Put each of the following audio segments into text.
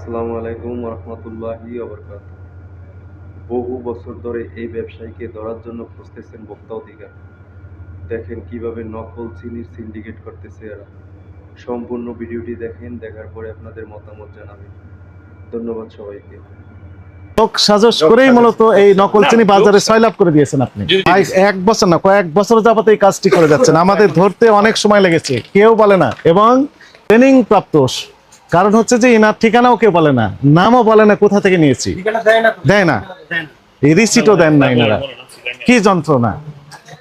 আসসালামু আলাইকুম রহমতুল্লাহি অবরকাত বহু বছর ধরে এই ব্যবসায়ীকে ধরার জন্য খুঁজতেছেন ভোক্তা অধিকার। দেখেন কীভাবে নকল চিনির সিন্ডিকেট করতেছে এরা। সম্পূর্ণ ভিডিওটি দেখেন দেখার পরে আপনাদের মতামত জানাবেন। ধন্যবাদ সবাইকে। সাজস করেই মূলত এই নকল চিনি বাজারে ছয়লাভ করে দিয়েছেন আপনি। জি, জি, জি। আজ এক বছর না কয়েক বছর যাবত এই কাজটি করে যাচ্ছেন। আমাদের ধরতে অনেক সময় লেগেছে কেউ বলে না। এবং ট্রেনিং প্রাপ্ত কারণ হচ্ছে যে এনার ঠিকানাও কেউ বলে না নামও বলে না কোথা থেকে নিয়েছি? দেয় না রিসিটও দেন না এনারা। কি যন্ত্রণা?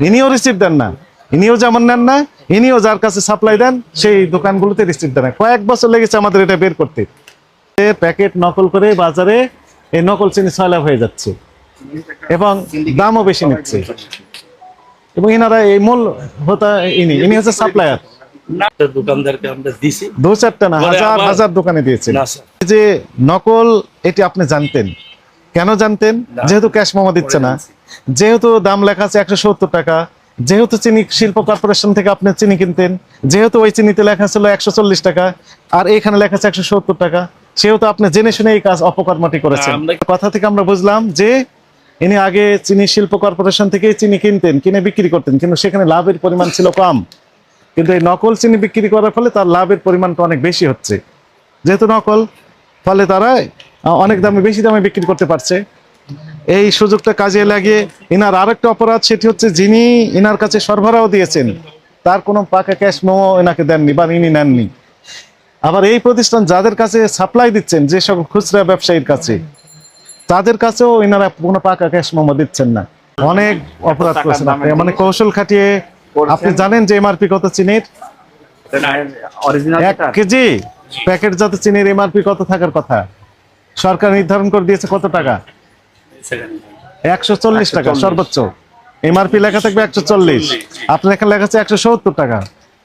ইনিও রিসিপ্ট দেন না। ইনিও যেমন নেন না ইনিও যার কাছে সাপ্লাই দেন সেই দোকানগুলোতে রিসিপ্ট দেন না। কয়েক বছর লেগেছে আমাদের এটা বের করতে। প্যাকেট নকল করে বাজারে এই নকল চিনি ছয়লাভ হয়ে যাচ্ছে। এবং দামও বেশি নিচ্ছে। এবং এনারা এই মূল হতা ইনি ইনি হচ্ছে সাপ্লায়ার দোকানদারকে আমরা দিছি। দু চারটা না হাজার হাজার দোকানে দিয়েছেন। না স্যার। এই যে নকল এটি আপনি জানতেন। কেন জানতেন? যেহেতু ক্যাশ মোমো দিচ্ছে না। যেহেতু দাম লেখা আছে একশো সত্তর টাকা যেহেতু চিনি শিল্প কর্পোরেশন থেকে আপনি চিনি কিনতেন যেহেতু ওই চিনিতে লেখা ছিল একশো চল্লিশ টাকা আর এখানে লেখা আছে একশো সত্তর টাকা সেহেতু আপনি জেনে শুনে এই কাজ অপকর্মটি করেছেন। কথা থেকে আমরা বুঝলাম যে ইনি আগে চিনি শিল্প কর্পোরেশন থেকে চিনি কিনতেন কিনে বিক্রি করতেন কিন্তু সেখানে লাভের পরিমাণ ছিল কম। কিন্তু এই নকল চিনি বিক্রি করার ফলে তার লাভের পরিমাণটা অনেক বেশি হচ্ছে। যেহেতু নকল ফলে তারা অনেক দামে বেশি দামে বিক্রি করতে পারছে। এই সুযোগটা কাজে লাগিয়ে ইনার আরেকটা অপরাধ সেটি হচ্ছে যিনি ইনার কাছে সরবরাহ দিয়েছেন তার কোনো পাকা ক্যাশ মোমো এনাকে দেননি বা ইনি নেননি। আবার এই প্রতিষ্ঠান যাদের কাছে সাপ্লাই দিচ্ছেন যে সকল খুচরা ব্যবসায়ীর কাছে তাদের কাছেও ইনারা কোনো পাকা ক্যাশ মোমো দিচ্ছেন না। অনেক অপরাধ করেছেন আপনি। মানে কৌশল খাটিয়ে আপনি জানেন যে এমআরপি কত চিনির? এক কেজি? চিনির এমআরপি কত থাকার কথা? সরকার নির্ধারণ করে দিয়েছে কত টাকা? একশো চল্লিশ টাকা সর্বোচ্চ। এমআরপি লেখা থাকবে একশো চল্লিশ। আপনার এখানে লেখা আছে একশো সত্তর টাকা।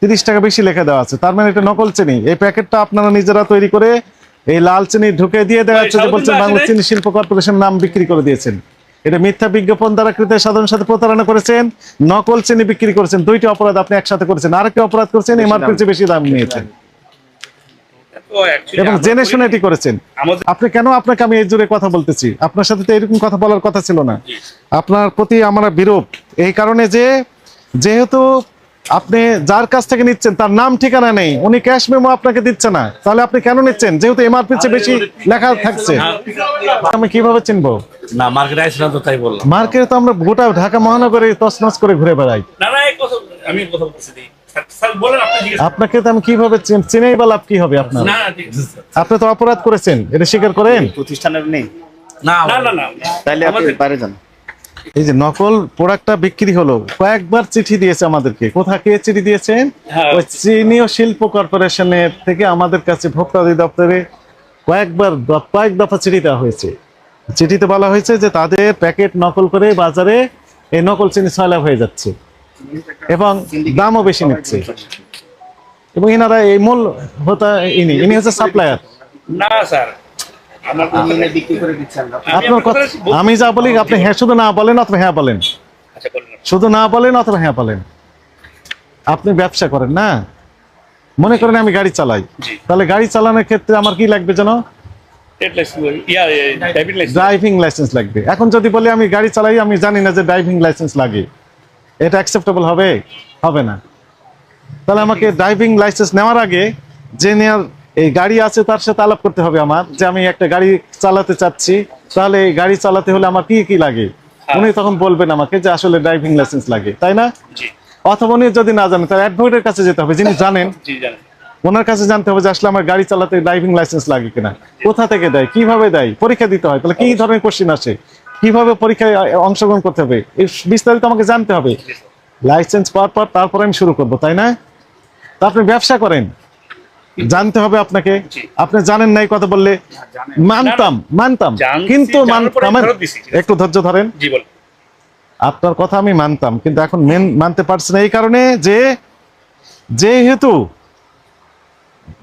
তিরিশ টাকা বেশি লেখা দেওয়া আছে। তার মানে এটা নকল চিনি। এই প্যাকেটটা আপনারা নিজেরা তৈরি করে এই লাল চিনি ঢুকে দিয়ে দেওয়া যাচ্ছে যে বলছেন বাংলা চিনি শিল্প কর্পোরেশন নাম বিক্রি করে দিয়েছেন। এটা মিথ্যা বিজ্ঞাপন দ্বারা কৃত সাধারণ সাথে প্রতারণা করেছেন নকল চিনি বিক্রি করেছেন দুইটি অপরাধ আপনি একসাথে করেছেন আরেকটা অপরাধ করেছেন এমআরপির চেয়ে বেশি দাম নিয়েছেন। এবং জেনে শুনে এটি করেছেন। আপনি কেন আপনাকে আমি এই জুড়ে কথা বলতেছি? আপনার সাথে তো এরকম কথা বলার কথা ছিল না। আপনার প্রতি আমার বিরূপ। এই কারণে যে যেহেতু আপনি যার কাছ থেকে নিচ্ছেন তার নাম ঠিকানা নেই উনি ক্যাশ মেমো আপনাকে দিচ্ছে না। তাহলে আপনি কেন নিচ্ছেন? যেহেতু এমআরপি চেয়ে বেশি লেখা থাকছে। আমি কীভাবে চিনবো? না মার্কেট আইসলাম তো তাই বললাম। মার্কেটে তো আমরা গোটা ঢাকা মহানগরে তছনছ করে ঘুরে বেড়াই। না না এই কথা আমি কথা বলছি দি। স্যার, স্যার বলেন আপনি জিজ্ঞেস আপনাকে তো আমি কীভাবে চিনেই বা লাভ কি হবে আপনার। আপনি তো অপরাধ করেছেন এটা স্বীকার করেন? প্রতিষ্ঠানের নেই। না না না না। আপনি বাইরে যান। এই যে নকল প্রোডাক্টটা বিক্রি হলো কয়েকবার চিঠি দিয়েছে আমাদেরকে। কোথা কে চিঠি দিয়েছেন হ্যাঁ। ওই চিনি ও শিল্প কর্পোরেশনের থেকে আমাদের কাছে ভোক্তা অধিদপ্তরে কয়েকবার কয়েক দফা চিঠি দেওয়া হয়েছে। চিঠিতে বলা হয়েছে যে তাদের প্যাকেট নকল করে বাজারে এই নকল চিনি ছয়লাভ হয়ে যাচ্ছে এবং দামও বেশি নিচ্ছে। এবং ইনারা এই মূল হতা ইনি ইনি হচ্ছে সাপ্লায়ার। না স্যার। আমার ইউনিয়নে বিক্রি করে দিচ্ছেন না। আমি আপনার কথা আমি যা বলি আপনি হ্যাঁ শুধু না বলেন অথবা হ্যাঁ বলেন। আচ্ছা। শুধু না বলেন অথবা হ্যাঁ বলেন। আপনি ব্যবসা করেন না? মনে করেন আমি গাড়ি চালাই। তাহলে গাড়ি চালানোর ক্ষেত্রে আমার কি লাগবে যেন? ড্রাইভিং লাইসেন্স লাগবে। এখন যদি বলি আমি গাড়ি চালাই আমি জানি না যে ড্রাইভিং লাইসেন্স লাগে। এটা অ্যাকসেপ্টেবল হবে? হবে না। তাহলে আমাকে ড্রাইভিং লাইসেন্স নেওয়ার আগে যে নেওয়ার এই গাড়ি আছে তার সাথে আলাপ করতে হবে আমার যে আমি একটা গাড়ি চালাতে চাচ্ছি। তাহলে এই গাড়ি চালাতে হলে আমার কি কি লাগে? উনি তখন বলবেন আমাকে যে আসলে ড্রাইভিং লাইসেন্স লাগে তাই না? অথবা উনি যদি না জানেন তাহলে অ্যাডভোকেটের কাছে যেতে হবে যিনি জানেন। ওনার কাছে জানতে হবে যে আসলে আমার গাড়ি চালাতে ড্রাইভিং লাইসেন্স লাগে কিনা। কোথা থেকে দেয়? কীভাবে দেয়? পরীক্ষা দিতে হয়। তাহলে কি ধরনের কোশ্চিন আসে? কীভাবে পরীক্ষায় অংশগ্রহণ করতে হবে? এই বিস্তারিত আমাকে জানতে হবে। লাইসেন্স পাওয়ার পর তারপর আমি শুরু করব তাই না? তা আপনি ব্যবসা করেন। জানতে হবে আপনাকে। আপনি জানেন নাই কথা বললে। মানতাম মানতাম। কিন্তু একটু ধৈর্য ধরেন। আপনার কথা আমি মানতাম কিন্তু এখন মেন মানতে পারছি না এই কারণে যে যেহেতু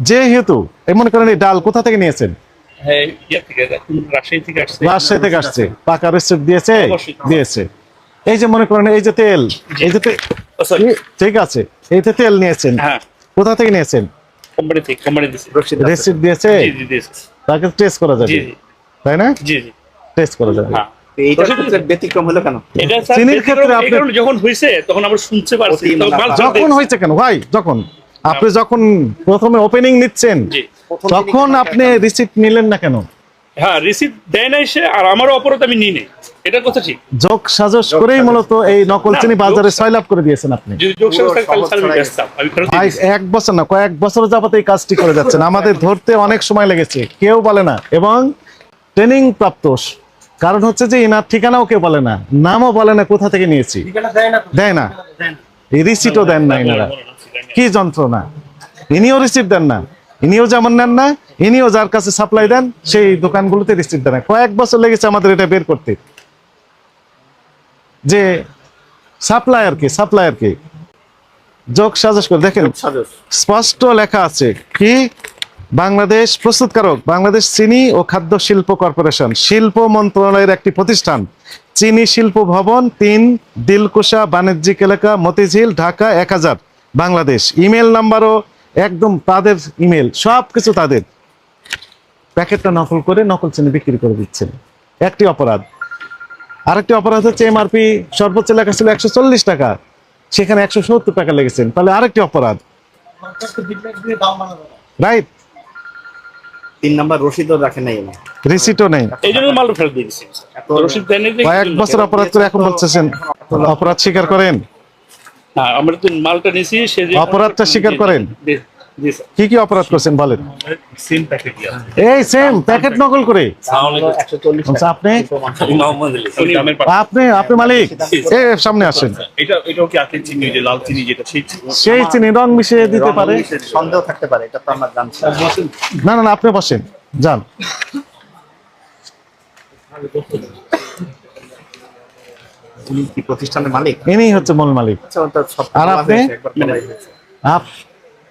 যেহেতু এই মনে করেন এই ডাল কোথা থেকে নিয়েছেন? হ্যাঁ ইয়া থেকে রাজশাহী থেকে আসছে। রাজশাহী থেকে আসছে। পাকা রেসিপ্ট দিয়েছে? দিয়েছে। এই যে মনে করেন এই যে তেল এই যে ঠিক আছে। এই যে তেল নিয়েছেন হ্যাঁ। কোথা থেকে নিয়েছেন? রেসিপ্ট দিয়েছে। তাকে টেস্ট করা যাবে। তাই না? জি জি। টেস্ট করা যাবে। হ্যাঁ। ব্যতিক্রম হলো কেন? এটা স্যার চিনির ক্ষেত্রে এই যখন হয়েছে তখন আমরা শুনতে পারছি। অতি তো মুনাফা। মাল যখন হয়েছে কেন? ভাই যখন? আপনি যখন প্রথমে ওপেনিং নিচ্ছেন তখন আপনি রিসিপ্ট নিলেন না কেন? হ্যাঁ রিসিপ্ট দেয় না সে আর আমারও অপরাধ আমি নিই নেই। এটা কথা ঠিক। যোগ সাজস করেই মূলত এই নকল চিনি বাজারে ছয়লাভ করে দিয়েছেন আপনি। এক বছর না কয়েক বছর যাবত এই কাজটি করে যাচ্ছেন। আমাদের ধরতে অনেক সময় লেগেছে কেউ বলে না। এবং ট্রেনিং প্রাপ্ত। কারণ হচ্ছে যে এনার ঠিকানাও কেউ বলে না নামও বলে না কোথা থেকে নিয়েছি? দেয় না। এই রিসিটও দেন না। ইনারা কি যন্ত্রণা? ইনিও রিসিপ্ট দেন না। ইনিও যেমন নেন না ইনিও যার কাছে সাপ্লাই দেন সেই দোকানগুলোতে রিসিপ্ট দেন না। কয়েক বছর লেগেছে আমাদের এটা বের করতে। যে সাপ্লায়ার কে সাপ্লায়ার কে? যোগ সাজস করে দেখেন। স্পষ্ট লেখা আছে কি? বাংলাদেশ প্রস্তুতকারক বাংলাদেশ চিনি ও খাদ্য শিল্প কর্পোরেশন শিল্প মন্ত্রণালয়ের একটি প্রতিষ্ঠান। চিনি শিল্প ভবন তিন দিলকুশা বাণিজ্যিক এলাকা মতিঝিল ঢাকা এক হাজার। বাংলাদেশ। ইমেল নাম্বারও একদম তাদের ইমেল সব কিছু তাদের। প্যাকেটটা নকল করে নকল চিনি বিক্রি করে দিচ্ছেন। একটি অপরাধ। আরেকটি অপরাধ হচ্ছে এমআরপি সর্বোচ্চ লেখা ছিল একশো চল্লিশ টাকা। সেখানে একশো সত্তর টাকা লেগেছেন। তাহলে আরেকটি অপরাধ। রাইট তিন নাম্বার রশিদও রাখে নাই রিসিটও নেই। এই জন্য মাল ফেরত দিয়ে দিছি রসিদ দেন কয়েক বছর অপরাধ করে এখন বলতেছেন অপরাধ স্বীকার করেন। না আমরা তো মালটা নিছি সে যে অপরাধটা স্বীকার করেন? জি, জি স্যার। কি কি অপরাধ করছেন বলেন। সিম প্যাকেট এই সেম প্যাকেট নকল করে। আচ্ছা, আপনি। আপনি আপনি মালিক। এ সামনে আসেন। এটা এটাও কি আখের চিনি যে লাল চিনি যেটা সেই চিনি? রং মিশিয়ে দিতে পারে। সন্দেহ থাকতে পারে এটা তো আমরা জানছি। না না না আপনি বসেন। যান। উনি কি প্রতিষ্ঠানের মালিক? ইনি হচ্ছে মূল মালিক। আচ্ছা আর আপনি?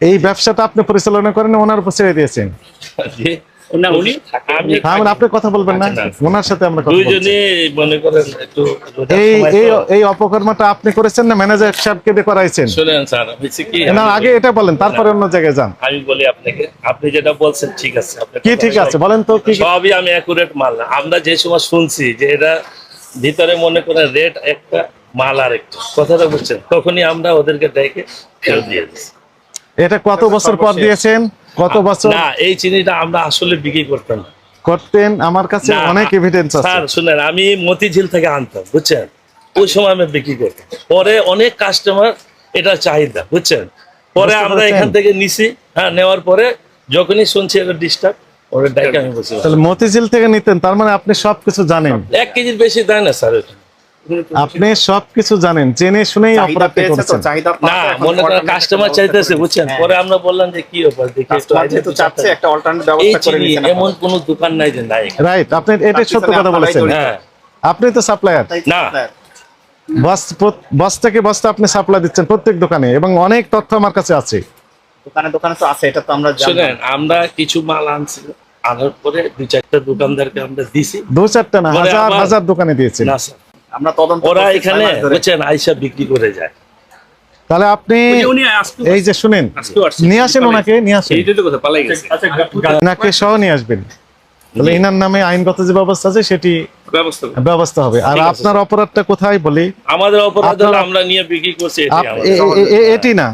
এই ব্যবসাটা আপনি পরিচালনা করেন ওনার উপর ছেড়ে দিয়েছেন। হ্যাঁ আপনি কথা বলবেন না। ওনার সাথে আমরা মনে করেন একটু রোজার এই এই অপকর্মটা আপনি করেছেন না? ম্যানেজার সাহেবকে দিয়ে করাইছেন? শুনেন স্যার হয়েছে কি না আগে এটা বলেন তারপরে অন্য জায়গায় যান। আমি বলি আপনাকে আপনি যেটা বলছেন ঠিক আছে কি ঠিক আছে? বলেন তো কি কি- সবই আমি অ্যাকুরেট মাল। আমরা যে সময় শুনছি যে এটা ভিতরে মনে করেন রেট একটা মাল আর একটা। কথাটা বুঝছেন? তখনই আমরা ওদেরকে ডেকে ফেরত দিয়ে দিচ্ছি এটা কত বছর পর দিয়েছেন? কত বছর? না এই চিনিটা আমরা আসলে বিক্রি করতাম না। করতেন? আমার কাছে অনেক এভিডেন্স আছে। স্যার শুনেন আমি মতিঝিল থেকে আনতাম বুঝছেন? ওই সময় আমি বিক্রি করতাম। পরে অনেক কাস্টমার এটা চাহিদা বুঝছেন? পরে আমরা এখান থেকে নিছি হ্যাঁ নেওয়ার পরে যখনই শুনছি এটা ডিস্টার্ব ওরা ডাইকে আমি বসে তাহলে মতিঝিল থেকে নিতেন তার মানে আপনি সবকিছু জানেন। এক কেজির বেশি দেয় না স্যার আপনি সবকিছু জানেন জেনে শুনেই অপরাধ পেয়েছে তো করেছেন। না মনে করেন কাস্টমার চাইতেছে বুঝছেন? পরে আমরা বললাম যে কি ব্যাপার দেখি একটু কাস্টমার আইডিয়া যেহেতু চাচ্ছে একটা অল্টারনেট ব্যবস্থা করে চিনি এমন কোন দোকান নাই যে নাই। রাইট আপনি এটা সত্য কথা বলেছেন। হ্যাঁ। আপনি তো সাপ্লায়ার না। বস্তা আপনি সাপ্লাই দিচ্ছেন প্রত্যেক দোকানে এবং অনেক তথ্য আমার কাছে আছে। দোকানে দোকানে তো আছে এটা তো আমরা শুনেন আমরা কিছু মাল আনছি আনার পরে দুই চারটা দোকানদারকে আমরা দিছি। দু চারটা না হাজার হাজার দোকানে দিয়েছেন। না স্যার। আমরা তদন্ত ওরা এখানে বুঝছেন আইসা বিক্রি করে যায়। তাহলে আপনি এই যে শুনেন নিয়ে আসেন ওনাকে নিয়ে আসেন। এইটাই তো কথা পালাই গেছে। আচ্ছা ওনাকে সহ নিয়ে আসবেন। তাহলে ইনার নামে আইনগত যে ব্যবস্থা আছে সেটি ব্যবস্থা হবে। আর আপনার অপরাধটা কোথায় বলি? আমাদের অপরাধ হলো আমরা নিয়ে বিক্রি করছি এটি না।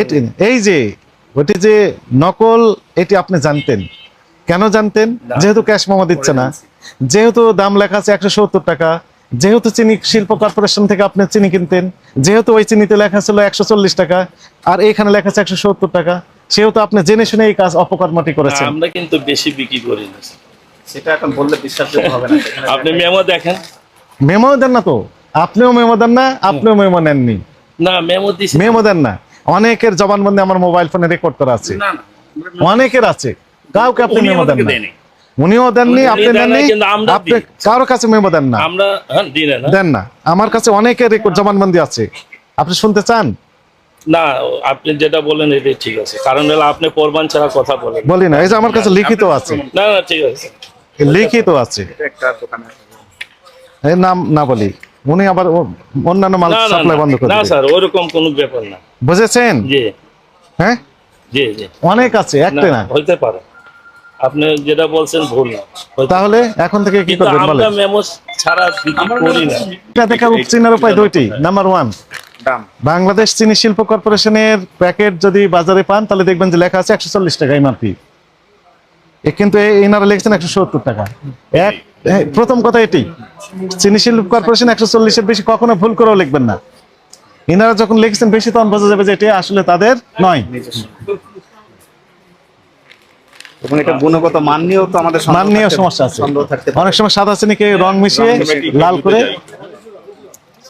এটি এই যে ওটি যে নকল এটি আপনি জানতেন। কেন জানতেন? যেহেতু ক্যাশ মামা দিচ্ছে না। যেহেতু দাম লেখা আছে একশো সত্তর টাকা যেহেতু চিনি শিল্প কর্পোরেশন থেকে আপনি চিনি কিনতেন যেহেতু ওই চিনিতে লেখা ছিল একশো চল্লিশ টাকা আর এখানে লেখা আছে একশো সত্তর টাকা সেহেতু আপনি জেনে শুনে এই কাজ অপকর্মটি করেছেন। আমরা কিন্তু বেশি বিক্রি করি না। সেটা এখন বললে বিশ্বাসযোগ্য হবে না। আপনি মেমো দেখেন। মেমো দেন না তো। আপনিও মেমো দেন না আপনিও মেমো নেননি। না মেমো দিছি। মেমো দেন না। অনেকের জবানবন্দি আমার মোবাইল ফোনে রেকর্ড করা আছে। না না অনেকের আছে। কাউকে আপনি মেমো দেন না। উনিও দেননি আপনি দেন না, দেননি আপনি দিই। কারও কাছে মেমো দেন না। আমরা হ্যাঁ দেন না। আমার কাছে অনেকের রেকর্ড জবানবন্দি আছে। আপনি শুনতে চান? না আপনি যেটা বলেন এটাই ঠিক আছে। কারণ হলো আপনি কোরবান ছাড়া কথা বলেন। বলি না এই যে আমার কাছে লিখিত আছে। না না ঠিক আছে। লিখিত আছে। এর নাম না বলি। উনি আবার অন্যান্য মাল সাপ্লাই বন্ধ করে না স্যার ওরকম কোনো ব্যাপার না। বুঝেছেন? জি। হ্যাঁ জি জি। অনেক আছে একটা না হইতে পারে। আপনি যেটা বলছেন ভুল। না তাহলে এখন থেকে কি করবেন আমরা মেমো ছাড়া বিক্রি করি না। এটা দেখা উপায় দুইটি। নাম্বার ওয়ান দাম। বাংলাদেশ চিনি শিল্প কর্পোরেশনের প্যাকেট যদি বাজারে পান তাহলে দেখবেন যে লেখা আছে একশো চল্লিশ টাকা এমআরপি কিন্তু এনারা লিখছেন একশো সত্তর টাকা। এক প্রথম কথা এটি। চিনি শিল্প কর্পোরেশন একশো চল্লিশের বেশি কখনো ভুল করেও লিখবেন না। এনারা যখন লিখছেন বেশি তখন বোঝা যাবে যে এটি আসলে তাদের নয়। এবং এটা গুণগত মান নিয়েও তো আমাদের মান নিয়েও সমস্যা আছে। অনেক সময় সাদা চিনিকে রং মিশিয়ে লাল করে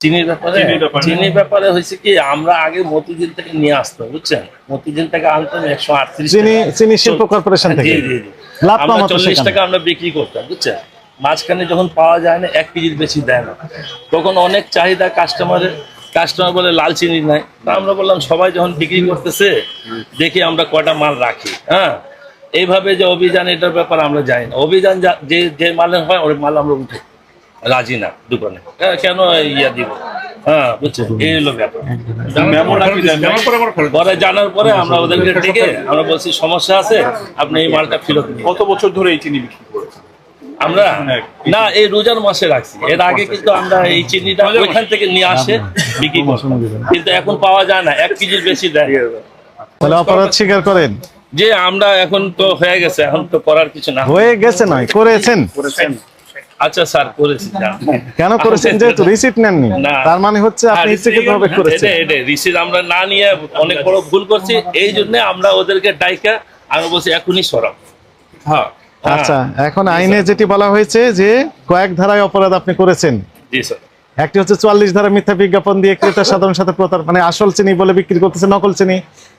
চিনির ব্যাপারে? চিনির ব্যাপারে হয়েছে কি আমরা আগে মতিঝিল থেকে নিয়ে আসতাম বুঝছেন? মতিঝিল থেকে আনতাম একশো আটত্রিশ চিনি চিনি শিল্প কর্পোরেশন থেকে। আমরা চল্লিশ টাকা আমরা বিক্রি করতাম বুঝছেন? মাঝখানে যখন পাওয়া যায় না এক কেজির বেশি দেয় না। তখন অনেক চাহিদা কাস্টমারের কাস্টমার বলে লাল চিনি নাই। তা আমরা বললাম সবাই যখন বিক্রি করতেছে দেখি আমরা কয়টা মাল রাখি হ্যাঁ? এইভাবে যে অভিযান এটার ব্যাপারে আমরা জানি না। অভিযান যা- যে যে মালের হয় ওই মাল আমরা উঠে রাজি না দোকানে হ্যাঁ, কেন ইয়া দিব? হ্যাঁ বুঝছেন এই হলো ব্যাপার। পরে জানার পরে আমরা ওদেরকে ডেকে আমরা বলছি সমস্যা আছে আপনি এই মালটা ফেরত কত বছর ধরে এই চিনি বিক্রি করেছেন? আমরা না এই রোজার মাসে রাখছি। এর আগে কিন্তু আমরা এই চিনিটা ওইখান থেকে নিয়ে আসে বিক্রি করতাম কিন্তু এখন পাওয়া যায় না এক কেজির বেশি দেয়। তাহলে অপরাধ স্বীকার করেন। যে আমরা এখন তো হয়ে গেছে এখন তো করার কিছু না। হয়ে গেছে নয় করেছেন। আচ্ছা স্যার করেছি। কেন করেছেন? যেহেতু রিসিপ্ট নেননি। তার মানে হচ্ছে আপনি আর ইচ্ছাকৃত এটা করেছেন। এটা রিসিট আমরা না নিয়ে অনেক বড় ভুল করছি। এই জন্য আমরা ওদেরকে ডাইকা আমি বলছি এখনই সরাব হ্যাঁ। আচ্ছা এখন আইনে যেটি বলা হয়েছে যে কয়েক ধারায় অপরাধ আপনি করেছেন। জি স্যার। একটি হচ্ছে চুয়াল্লিশ ধারা মিথ্যা বিজ্ঞাপন দিয়ে ক্রেতা সাধারণ সাথে প্রতার মানে আসল চিনি বলে বিক্রি করতেছে নকল চিনি।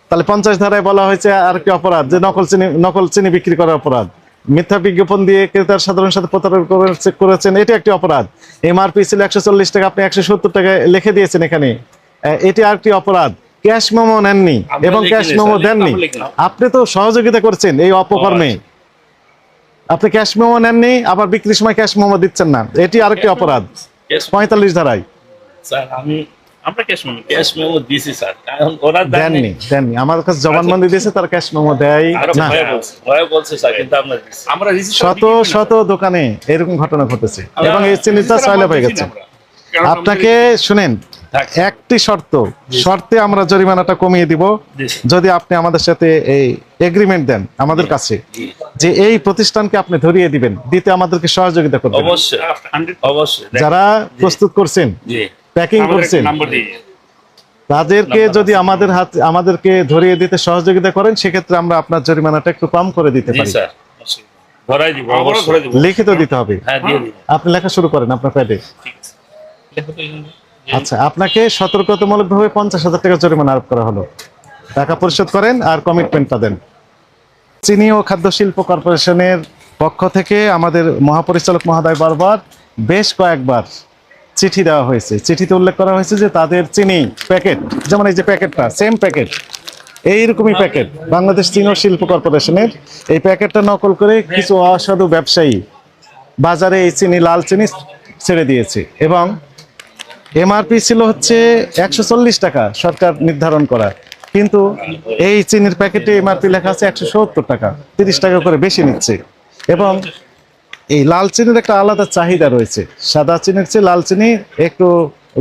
তাহলে পঞ্চাশ ধারায় বলা হয়েছে আর কি অপরাধ যে নকল চিনি নকল চিনি বিক্রি করার অপরাধ। মিথ্যা বিজ্ঞাপন দিয়ে ক্রেতার সাধারণ সাথে প্রতারণা করেছেন এটি একটি অপরাধ। এমআরপি ছিল একশো চল্লিশ টাকা আপনি একশো সত্তর টাকা লিখে দিয়েছেন এখানে। এটি আরেকটি অপরাধ। ক্যাশ মেমো নেননি এবং ক্যাশ মেমো দেননি। আপনি তো সহযোগিতা করছেন এই অপকর্মে। আপনি ক্যাশ মেমো নেননি আবার বিক্রির সময় ক্যাশ মেমো দিচ্ছেন না। এটি আরেকটি অপরাধ। পঁয়তাল্লিশ ধারায়। স্যার আমি আমরা ক্যাশ মেমো ক্যাশ মেমো দিছি স্যার এখন ওরা দেননি দেননি দেননি। আমার কাছে জবানবন্দি দিয়েছে তার ক্যাশ মেমো দেয়। না। ভয়ে বলছে স্যার কিন্তু আপনার আমরা শত শত দোকানে এরকম ঘটনা ঘটেছে। এবং এই চিনিটা সয়লা হয়ে গেছে। আপনাকে শুনেন একটি শর্ত। শর্তে আমরা জরিমানাটা কমিয়ে দিব। যদি আপনি আমাদের সাথে এই এগ্রিমেন্ট দেন আমাদের কাছে যে এই প্রতিষ্ঠানকে আপনি ধরিয়ে দিবেন দিতে আমাদেরকে সহযোগিতা করবেন। অবশ্যই। অবশ্যই। যারা প্রস্তুত করছেন জি। প্যাকিং করছেন? তাদেরকে যদি আমাদের হাত আমাদেরকে ধরিয়ে দিতে সহযোগিতা করেন সেক্ষেত্রে আমরা আপনার জরিমানাটা একটু কম করে দিতে পারি। স্যার ধরাই দিব আমরা অবশ্যই। ধরে দেবো। লিখিত দিতে হবে। হ্যাঁ আপনি লেখা শুরু করেন আপনার প্যাডে আচ্ছা আপনাকে সতর্কতামূলক ভাবে পঞ্চাশ হাজার টাকা জরিমানা আরোপ করা হলো। টাকা পরিশোধ করেন আর কমিটমেন্টটা দেন। চিনি ও খাদ্য শিল্প কর্পোরেশনের পক্ষ থেকে আমাদের মহাপরিচালক মহোদয় বারবার বেশ কয়েকবার চিঠি দেওয়া হয়েছে। চিঠিতে উল্লেখ করা হয়েছে যে তাদের চিনি প্যাকেট, যেমন এই যে প্যাকেটটা সেম প্যাকেট এইরকমই প্যাকেট বাংলাদেশ চিনি শিল্প কর্পোরেশনের। এই প্যাকেটটা নকল করে কিছু অসাধু ব্যবসায়ী বাজারে এই চিনি, লাল চিনি ছেড়ে দিয়েছে এবং এমআরপি ছিল হচ্ছে একশো চল্লিশ টাকা সরকার নির্ধারণ করা। কিন্তু এই চিনির প্যাকেটে এমআরপি লেখা আছে একশো সত্তর টাকা, তিরিশ টাকা করে বেশি নিচ্ছে। এবং এই লাল চিনির একটা আলাদা চাহিদা রয়েছে। সাদা চিনির চেয়ে লাল চিনি একটু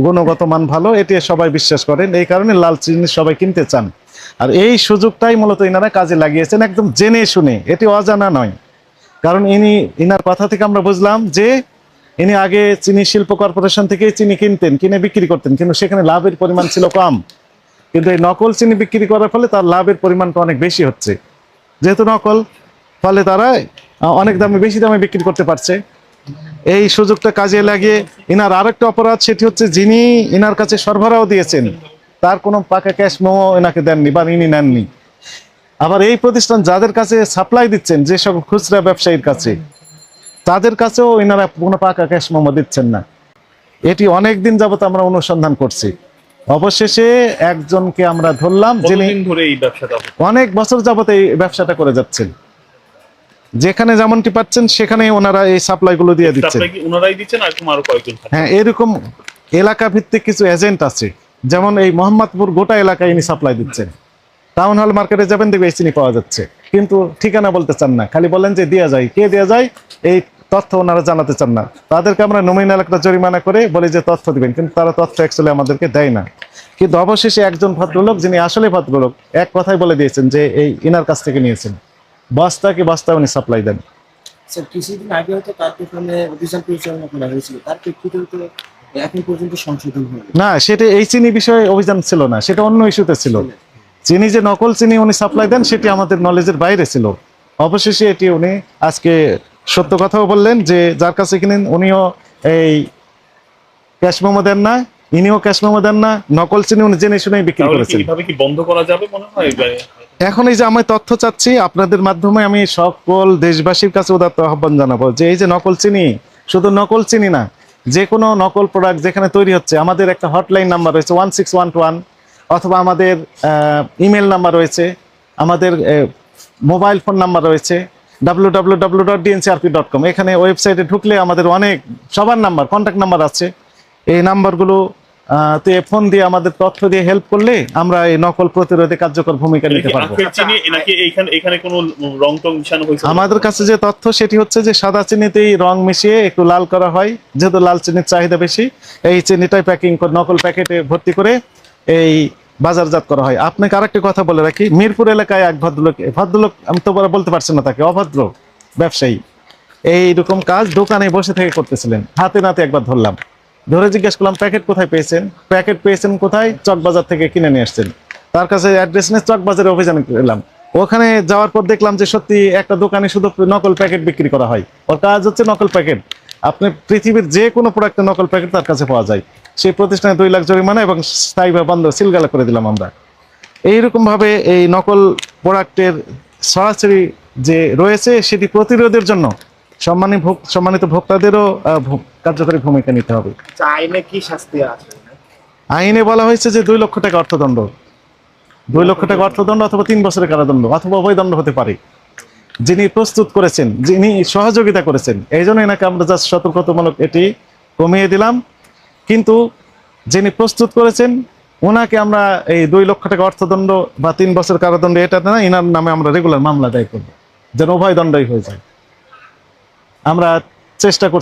গুণগত মান ভালো এটি সবাই বিশ্বাস করেন। এই কারণে লাল চিনি সবাই কিনতে চান। আর এই সুযোগটাই মূলত ইনারা কাজে লাগিয়েছেন একদম জেনে শুনে। এটি অজানা নয়। কারণ ইনি, ইনার কথা থেকে আমরা বুঝলাম যে ইনি আগে চিনি শিল্প কর্পোরেশন থেকে চিনি কিনতেন, কিনে বিক্রি করতেন। কিন্তু সেখানে লাভের পরিমাণ ছিল কম। কিন্তু এই নকল চিনি বিক্রি করার ফলে তার লাভের পরিমাণটা অনেক বেশি হচ্ছে। যেহেতু নকল ফলে তারা অনেক দামে বেশি দামে বিক্রি করতে পারছে। এই সুযোগটা কাজে লাগিয়ে ইনার আরেকটা অপরাধ সেটি হচ্ছে যিনি ইনার কাছে সরবরাহ দিয়েছেন তার কোনো পাকা ক্যাশ মেমো এনাকে দেননি বা ইনি নেননি। আবার এই প্রতিষ্ঠান যাদের কাছে সাপ্লাই দিচ্ছেন যে সকল খুচরা ব্যবসায়ীর কাছে তাদের কাছেও এনারা কোনো পাকা ক্যাশ মেমো দিচ্ছেন না। এটি অনেক দিন যাবত আমরা অনুসন্ধান করছি। অবশেষে একজনকে আমরা ধরলাম যিনি? অনেক বছর যাবত এই ব্যবসাটা করে যাচ্ছেন। যেখানে যেমনটি পাচ্ছেন সেখানে ওনারা এই সাপ্লাই গুলো দিয়ে দিচ্ছেন। ওনারাই দিচ্ছেন আর এরকম কয়েকজন হ্যাঁ এরকম এলাকা ভিত্তিক কিছু এজেন্ট আছে। যেমন এই মোহাম্মদপুর গোটা এলাকায় ইনি সাপ্লাই দিচ্ছেন। টাউন হল মার্কেটে যাবেন দেখবে এই চিনি পাওয়া যাচ্ছে। কিন্তু ঠিকানা বলতে চান না। খালি বলেন যে দেওয়া যায়। কে দেওয়া যায়? এই তথ্য ওনারা জানাতে চান না। তাদেরকে আমরা নমিনাল একটা জরিমানা করে বলি যে তথ্য দিবেন কিন্তু তারা তথ্য অ্যাকচুয়ালি আমাদেরকে দেয় না। কিন্তু অবশেষে একজন ভদ্রলোক যিনি আসলে ভদ্রলোক এক কথাই বলে দিয়েছেন যে এই ইনার কাছ থেকে নিয়েছেন। বস্তা কি বস্তা উনি সাপ্লাই দেন। স্যার কিছুদিন আগে হয়তো তার অভিযান পরিচালনা করা হয়েছিল। তার প্রেক্ষিতে তো এখন পর্যন্ত সংশোধন হয়নি। না সেটা এই চিনি বিষয়ে অভিযান ছিল না সেটা অন্য ইস্যুতে ছিল। চিনি যে নকল চিনি উনি সাপ্লাই দেন সেটি আমাদের নলেজের বাইরে ছিল। অবশেষে এটি উনি আজকে সত্য কথাও বললেন যে যার কাছে কিনেন উনিও এই ক্যাশ মেমো দেন না ইনিও ক্যাশ মেমো দেন না নকল চিনি উনি জেনে শুনেই বিক্রি করেছেন। এইভাবে কি বন্ধ করা যাবে মনে হয়? এখন এই যে আমি তথ্য চাচ্ছি, আপনাদের মাধ্যমে আমি সকল দেশবাসীর কাছে উদাত্ত আহ্বান জানাব যে এই যে নকল চিনি, শুধু নকল চিনি না, যে কোনো নকল প্রোডাক্ট যেখানে তৈরি হচ্ছে, আমাদের একটা হটলাইন নাম্বার রয়েছে ওয়ান সিক্স ওয়ান ওয়ান অথবা আমাদের ইমেল নাম্বার রয়েছে, আমাদের মোবাইল ফোন নাম্বার রয়েছে ডাব্লু ডট ডট কম এখানে ওয়েবসাইটে ঢুকলে আমাদের অনেক সবার নাম্বার কন্ট্যাক্ট নাম্বার আছে। এই নাম্বারগুলো আহ, তে ফোন দিয়ে আমাদের তথ্য দিয়ে হেল্প করলে আমরা এই নকল প্রতিরোধে কার্যকর ভূমিকা নিতে পারব। আমাদের কাছে যে তথ্য সেটি হচ্ছে যে সাদা চিনিতেই রং মিশিয়ে একটু লাল করা হয় যেহেতু লাল চিনির চাহিদা বেশি এই চিনিটাই প্যাকিং করে নকল প্যাকেটে ভর্তি করে এই বাজারজাত করা হয়। আপনাকে আরেকটি কথা বলে রাখি মিরপুর এলাকায় এক ভদ্রলোক ভদ্রলোক আমি তো বলা বলতে পারছি না তাকে অভদ্র ব্যবসায়ী। এইরকম কাজ দোকানে বসে থেকে করতেছিলেন হাতে নাতে একবার ধরলাম। ধরে জিজ্ঞেস করলাম, প্যাকেট কোথায় পেয়েছেন? প্যাকেট পেয়েছেন কোথায়? চকবাজার থেকে কিনে নিয়ে আসছেন। তার কাছে অ্যাড্রেস নিয়ে চকবাজারে অভিযান এলাম ওখানে যাওয়ার পর দেখলাম যে সত্যি একটা দোকানে শুধু নকল প্যাকেট বিক্রি করা হয়। ওর কাজ হচ্ছে নকল প্যাকেট। আপনি পৃথিবীর যে কোনো প্রোডাক্টের নকল প্যাকেট তার কাছে পাওয়া যায়। সেই প্রতিষ্ঠানে দুই লাখ জরিমানা এবং স্থায়ীভাবে বন্ধ সিলগালা করে দিলাম আমরা। এইরকম ভাবে এই নকল প্রোডাক্টের সরাসরি যে রয়েছে সেটি প্রতিরোধের জন্য সম্মানিত ভোগ- সম্মানিত ভোক্তাদেরও কার্যকরী ভূমিকা নিতে হবে। আচ্ছা, আইনে কি শাস্তি আছে? আইনে বলা হয়েছে যে দুই লক্ষ টাকা অর্থদণ্ড। দুই লক্ষ টাকা অর্থদণ্ড অথবা তিন বছরের কারাদণ্ড অথবা অভয়দণ্ড হতে পারে। যিনি প্রস্তুত করেছেন যিনি সহযোগিতা করেছেন এই জন্য এনাকে আমরা জাস্ট সতর্কতামূলক এটি কমিয়ে দিলাম। কিন্তু যিনি প্রস্তুত করেছেন ওনাকে আমরা এই দুই লক্ষ টাকা অর্থদণ্ড বা তিন বছর কারাদণ্ড এটা না এনার নামে আমরা রেগুলার মামলা দায় করব। যেন উভয় দণ্ডই হয়ে যায়। আমরা চেষ্টা করছি